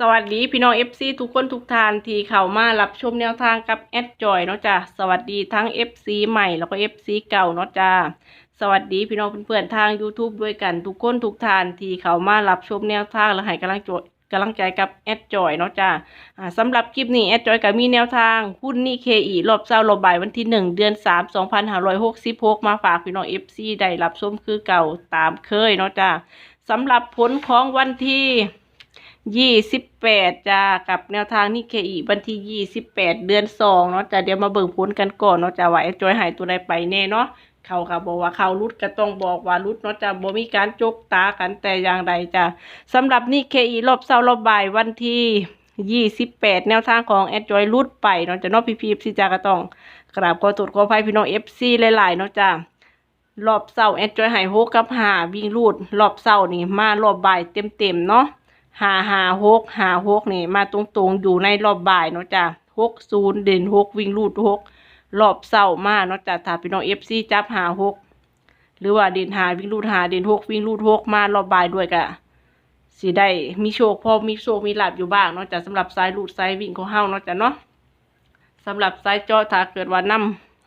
สวัสดีพี่น้อง FC ทุกคนทุกทานที่เข้ามารับชมแนวทางกับแอดจอยเนาะจ้ะสวัสดีทั้ง FC ใหม่แล้วก็ FC เก่าเนาะจ้ะสวัสดีพี่น้องเพื่อนๆทาง YouTube ด้วยกันทุกคนทุกทานที่เข้ามารับชมแนวทางและให้กำลังใจกำลังใจกับแอดจอยเนาะจ้ะอ่าสำหรับคลิปนี้แอดจอยก็มีแนวทางหุ้นนี่เคอีรอบเช้ารอบบ่ายวันที่ 1 เดือน 3 2566 มาฝากพี่น้อง FC ได้รับชมคือเก่าตามเคยเนาะจ้ะสำหรับผลของวันที่ ยี่สิบแปดจ้ากับแนวทางนี่เคอีวันที่ยี่สิบแปดเดือนสองเนาะจ้าเดี๋ยวมาเบิ่งผลกันก่อนเนาะจ้าว่าไอ้จอยหายตัวใดไปแน่เนาะเขาค่ะบอกว่าเขารุดก็ต้องบอกว่ารุดเนาะจ้าบ่มีการจกตากันแต่อย่างใดจ้าสำหรับนี่เคอีรอบเช้ารอบบ่ายวันที่ยี่สิบแปดแนวทางของแอดจอยรุดไปเนาะจ้าเนาะพี่พีซีจ้าก็ต้องกราบขอตรวจขออภัยพี่น้องเอฟซีหลายๆเนาะจ้ารอบเสาแอดจอยหายโฮกับหาวิ่งรูดรอบเสาร์นี่มารอบบ่ายเต็มๆเนาะ หาหาหกหาหกนี่ มาตรงๆ อยู่ในรอบบ่ายเนาะจ้ะหกศูนย์เด่นหกวิ่งลูดหกรอบเศร้ามาเนาะจ้ะถ้าพี่น้องเอฟซีจับหาหกหรือว่าเด่นหาวิ่งลูดหาเด่นหกวิ่งลูดหกมารอบบ่ายด้วยกะสิได้มีโชคพอมีโชคมีหลาบอยู่บ้างเนาะจ้ะสำหรับสายลูดสายวิ่งของเฮาเนาะจ้ะเนาะสำหรับสายเจาะถ้าเกิดว่านํ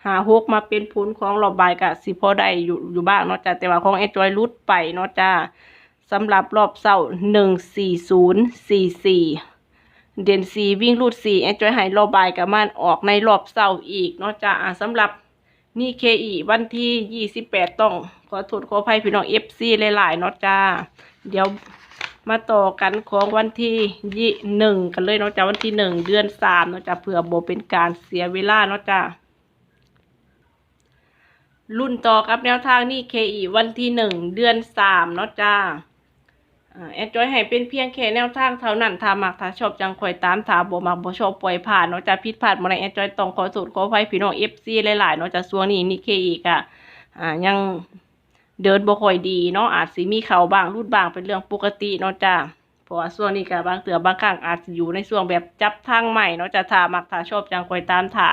หาหกมาเป็นผลของรอบบ่ายกะสิพอได้อยู่อยู่บ้างเนาะจ้ะแต่ว่าของแอดจอยลุดไปเนาะจ้า สำหรับรอบเสาร์หนึ่งสี่ศูนย์สี่สี่เด่นสี่วิ่งรูดสี่แอนจอยหายรอบบายกับมันออกในรอบเสาร์อีกเนาะจ้าสำหรับนี่เคอีวันที่ยี่สิบแปดต้อง ขอโทษขออภัยพี่น้องเอฟซีหลายๆเนาะจ้า เดี๋ยวมาต่อกันของวันที่ยี่หนึ่งกันเลยเนาะจ้าวันที่หนึ่งเดือนสามเนาะจ้าเผื่อโบเป็นการเสียเวลาเนาะจ้ารุ่นต่อกับแนวทางนี่เคอีวันที่หนึ่งเดือนสามเนาะจ้า แอดจอยให้เป็นเพียงแค่แนวทางเท่านั้นถ้ามักถ้าชอบจังคอยตามถ้าบ่มักบ่ชอบปล่อยผ่านเนาะจ้าผิดพลาดบ่ได้แอดจอยต้องขอโทษขออภัยพี่น้อง FC หลายๆเนาะจ้าช่วงนี้นี่เคอีกะอ่ายังเดินบ่ค่อยดีเนาะอาจสิมีเข่าบางรูดบางเป็นเรื่องปกติเนาะจ้าเพราะว่าช่วงนี้ก็บางเตือบางครั้งอาจสิอยู่ในช่วงแบบจับทางใหม่เนาะจ้าถ้ามักถ้าชอบจังคอยตามถ้า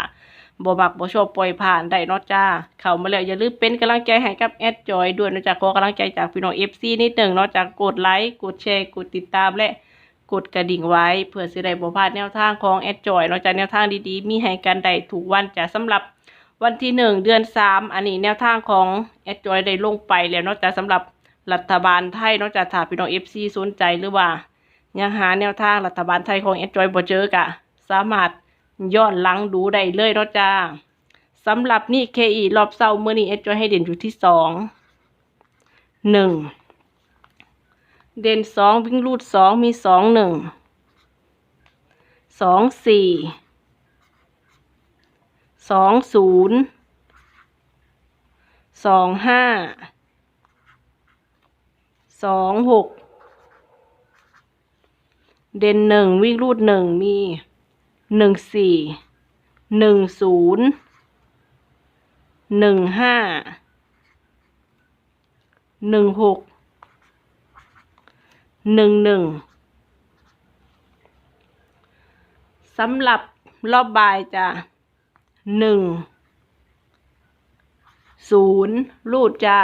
บ่มักบ่ชอบปล่อยผ่านได้นาะจ้า เข้ามาแล้วอย่าลืมเป็นกำลังใจให้กับแอดจอยด้วยนะจ๊ะขอกำลังใจจากพี่น้อง FC นิดหนึ่งนาะจากกดไลค์กดแชร์กดติดตามและกดกระดิ่งไว้ เพื่อสิได้บ่พลาดแนวทางของแอดจอยนาะจากแนวทางดีๆ มีให้กันได้ทุกวันจ้ะสำหรับวันที่หนึ่งเดือนสามอันนี้แนวทางของแอดจอยได้ลงไปแล้วนาะจ้ะสำหรับรัฐบาลไทยนาะจ้ะถ้าพี่น้อง FC สนใจหรือว่า ยังหาแนวทางรัฐบาลไทยของแอดจอยบ่เจอกะ สามารถ ย้อนหลังดูได้เลยเนาะจ้าสำหรับนี่เคอีรอบเศร้าเมื่อนี้เอสจอยให้เด่นอยู่ที่สองหนึ่งเด่นสองวิ่งรูดสองมีสองหนึ่งสองสี่สองศูนย์สองห้าสองหกเด่นหนึ่งวิ่งรูดหนึ่งมี หนึ่งสี่หนึ่งศูนย์หนึ่งห้าหนึ่งหกหนึ่งหนึ่งสำหรับรอบบ่ายจะหนึ่งศูนย์รูดจ้า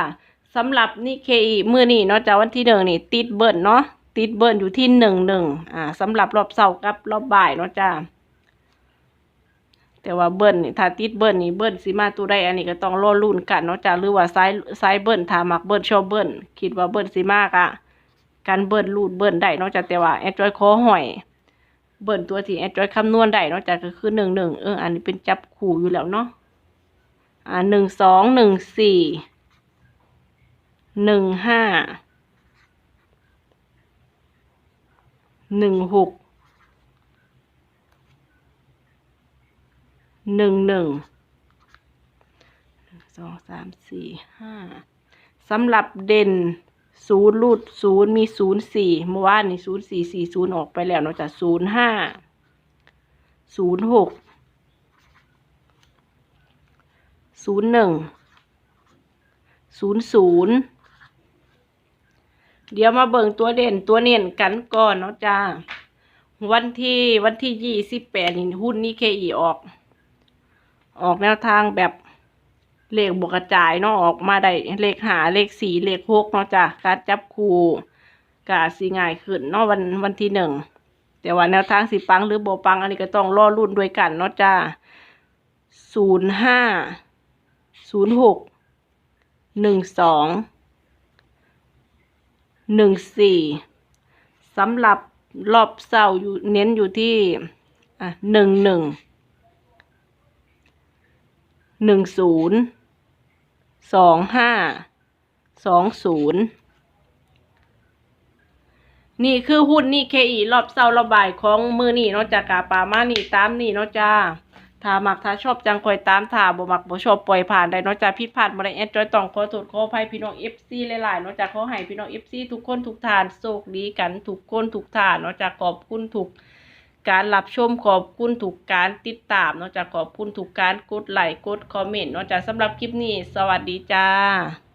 สำหรับนี่เคอีมือนี่เนาะจ้าวันที่หนึ่งนี่ ติดเบิร์นเนาะติดเบิร์นอยู่ที่หนึ่งหนึ่งอ่าสำหรับรอบเสาร์กับรอบบ่ายเนาะจ้า แต่ว่าเบิ้ลนี่ถ้าติดเบิ้ลนี่เบิ้ลสิมาตัวใดอันนี้ก็ต้องรอลุ้นกันเนาะจ้ะหรือว่าซ้ายซ้ายเบิ้ลถ้ามักเบิ้ลชอบเบิ้ลคิดว่าเบิ้ลสิมากอะการเบิ้ลลูดเบิ้ลได้เนาะจ้ะแต่ว่าแอดจอยคอหอยเบิ้ลตัวที่แอดจอยคำนวณได้เนาะจ้ะก็คือหนึ่งหนึ่งเอออันนี้เป็นจับคู่อยู่แล้วเนาะอ่าหนึ่งสองหนึ่งสี่หนึ่งห้าหนึ่งหก หนึ่งหนึ่งสองสามสี่ห้าสำหรับเด่นศูนย์รูดศูนย์มีศูนย์สี่เมื่อวานนี่ศูนย์สี่สี่ศูนย์ออกไปแล้วเนอกจากศูนย์ห้าศูนย์หกศูนย์หนึ่งศูนย์ศูนย์เดี๋ยวมาเบิ่งตัวเด่นตัวเน่นกันก่อนเนาะจ้า วันที่วันที่ยี่สิบแปดนี่หุ้นนี่เคอีออก ออกแนวทางแบบเลขบวกกระจายเนาะออกมาได้เลขหาเลขสี่เลขหกเนาะจ้ะการจับคู่กาสีง่ายขึ้นเนาะวันวันที่หนึ่งแต่ว่าแนวทางสิปังหรือโบปังอันนี้ก็ต้องรอรุ่นด้วยกันเนาะจ้าศูนย์ห้าศูนย์หกหนึ่งสองหนึ่งสี่สำหรับรอบเศร้าอยู่เน้นอยู่ที่อะหนึ่งหนึ่ง หนึ่งศูนย์สองห้าสองศูนย์นี่คือหุ้นนี่เคอีรอบเศร้าระบายของมือนี่เนาะจากกาปามานี่ตามนี่เนาะจ้าถ้ามักถ้าชอบจังคอยตามถ้าบ่มักบ่ชอบปล่อยผ่านได้เนาะจ้าผิดพลาดบ่ได้แอดจอยต้องขอโทษขออภัยพี่น้อง FC หลายๆเนาะจ้าขอให้พี่น้อง FC ทุกคนทุกทานโชคดีกันทุกคนทุกทานเนาะจ้าขอบคุณทุก การรับชมขอบคุณถูกการติดตามนอกจากขอบคุณถูกการกดไลค์กดคอมเมนต์นอกจากสำหรับคลิปนี้ สวัสดีจ้า